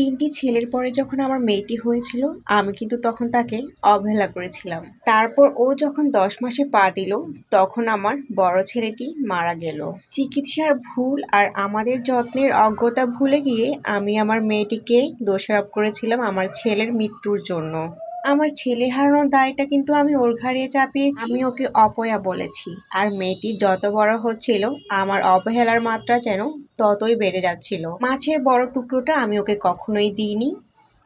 তিনটি ছেলের পরে যখন আমার মেয়েটি হয়েছিল, আমি কিন্তু তখন তাকে অবহেলা করেছিলাম। তারপর ও যখন দশ মাসে পা দিল, তখন আমার বড় ছেলেটি মারা গেল। চিকিৎসার ভুল আর আমাদের যত্নের অজ্ঞতা ভুলে গিয়ে আমি আমার মেয়েটিকে দোষারোপ করেছিলাম আমার ছেলের মৃত্যুর জন্য। আমার ছেলে হারানোর দায়টা কিন্তু আমি ওর ঘাড়ে চাপিয়েছি। আমি ওকে অপয়া বলেছি। আর মেয়েটি যত বড় হচ্ছিল, আমার অবহেলার মাত্রা যেন ততই বেড়ে যাচ্ছিল। মাছের বড় টুকরোটা আমি ওকে কখনোই দিইনি।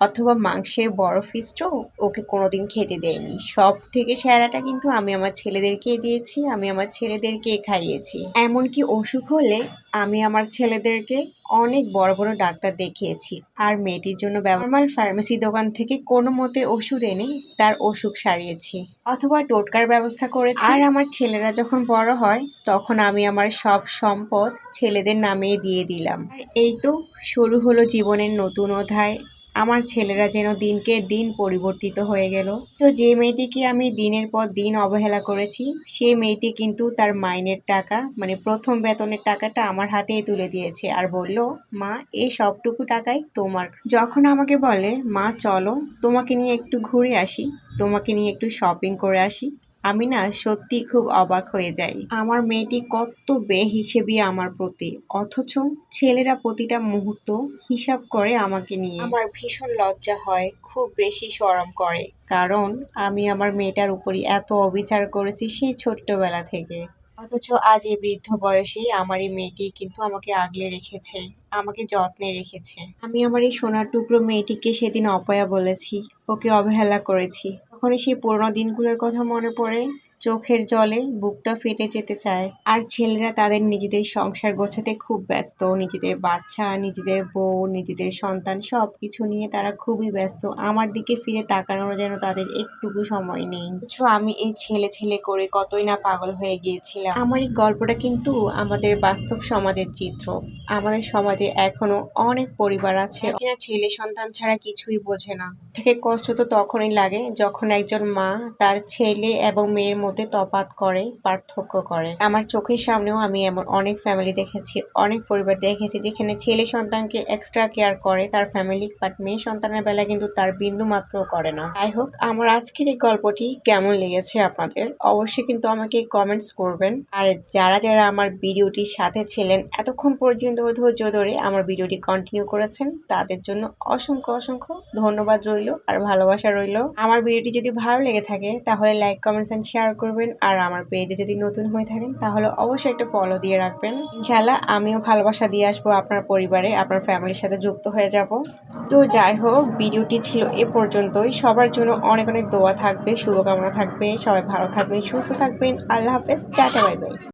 অথবা মাংসের বড় ফিসটাও ওকে কোনোদিন খেতে দেয়নি। সব থেকে সেরাটা কিন্তু আমি আমার ছেলেদেরকে দিয়েছি, আমি আমার ছেলেদেরকে খাইয়েছি। এমনকি অসুখ হলে আমি আমার ছেলেদেরকে অনেক বড় বড় ডাক্তার দেখিয়েছি। আর মেয়েটির জন্য নর্মাল ফার্মেসি দোকান থেকে কোনো মতে ওষুধ এনে তার অসুখ সারিয়েছি। অথবা টোটকার ব্যবস্থা করেছি। আর আমার ছেলেরা যখন বড় হয়, তখন আমি আমার সব সম্পদ ছেলেদের নামে দিয়ে দিলাম। এই তো শুরু হলো জীবনের নতুন অধ্যায়। আমার ছেলেরা যেন দিনকে দিন পরিবর্তিত হয়ে গেল। তো যে মেয়েটিকে আমি দিনের পর দিন অবহেলা করেছি সেই মেয়েটি কিন্তু তার মাইনের টাকা মানে প্রথম বেতনের টাকাটা আমার হাতেই তুলে দিয়েছে আর বলল, মা, এই সবটুকু টাকাই তোমার। যখন আমাকে বলে, মা, চলো, তোমাকে নিয়ে একটু ঘুরে আসি, তোমাকে নিয়ে একটু শপিং করে আসি। আমি না সত্যি খুব অবাক হয়ে যাই। আমার মেয়েটি কত বেহিসেবি আমার প্রতি অথচ ছেলেরা প্রতিটা মুহূর্ত হিসাব করে আমাকে নিয়ে। আমার ভীষণ লজ্জা হয় খুব বেশি শরম করে। কারণ আমি আমার মেয়েটার উপরই এত অবিচার করেছি সেই ছোট্টবেলা থেকে। অথচ আজ এই বৃদ্ধ বয়সে আমার এই মেয়েটি কিন্তু আমাকে আগলে রেখেছে আমাকে যত্নে রেখেছে। আমি আমার এই সোনার টুকরো মেয়েটিকে সেদিন অপয়া বলেছি ওকে অবহেলা করেছি। তখনই সেই পুরোনো দিনগুলোর কথা মনে পড়ে। চোখের জলে বুকটা ফেটে যেতে চায়। আর ছেলেরা তাদের নিজেদের সংসার গোছাতে খুব ব্যস্ত। নিজেদের বাচ্চা, নিজেদের বউ, নিজেদের সন্তান সব কিছু নিয়ে তারা খুবই ব্যস্ত। আমার দিকে ফিরে তাকানোর যেন তাদের একটুকু সময় নেই। কিছু আমি এই ছেলে ছেলে করে কতই না পাগল হয়ে গিয়েছিলাম। আমার এই গল্পটা কিন্তু আমাদের বাস্তব সমাজের চিত্র। আমাদের সমাজে এখনও অনেক পরিবার আছে। ছেলে সন্তান ছাড়া কিছুই বোঝে না। থেকে কষ্ট তো তখনই লাগে যখন একজন মা তার ছেলে এবং মেয়ের মধ্যে তফাৎ করে, পার্থক্য করে। আমার চোখের সামনেও আমি এমন অনেক ফ্যামিলি দেখেছি, অনেক পরিবার দেখেছি যেখানে ছেলে সন্তানকে এক্সট্রা কেয়ার করে, তার ফ্যামিলি বাট মেয়ে সন্তানের বেলায় কিন্তু তার বিন্দু মাত্র করে না। যাই হোক, আমার আজকের এই গল্পটি কেমন লেগেছে আপনাদের? অবশ্যই কিন্তু আমাকে কমেন্টস করবেন। আর যারা যারা আমার ভিডিওটির সাথে ছিলেন, এতক্ষণ পর্যন্ত ধৈর্য ধরে আমার ভিডিওটি কন্টিনিউ করেছেন, তাদের জন্য অসংখ্য অসংখ্য ধন্যবাদ রইল আর ভালোবাসা রইল। আমার ভিডিওটি যদি ভালো লেগে থাকে, তাহলে লাইক কমেন্টস অ্যান্ড শেয়ার করবেন আর আমার পেজে যদি নতুন হয়ে থাকেন, তাহলে অবশ্যই একটা ফলো দিয়ে রাখবেন। ইনশাল্লাহ আমিও ভালোবাসা দিয়ে আসব আপনার পরিবারে, আপনার ফ্যামিলির সাথে যুক্ত হয়ে যাব। তো যাই হোক, ভিডিওটি ছিল এ পর্যন্তই। সবার জন্য অনেক অনেক দোয়া থাকবে, শুভকামনা থাকবে। সবাই ভালো থাকবেন, সুস্থ থাকবেন। আল্লাহ হাফেজ, টাটা, বাই বাই।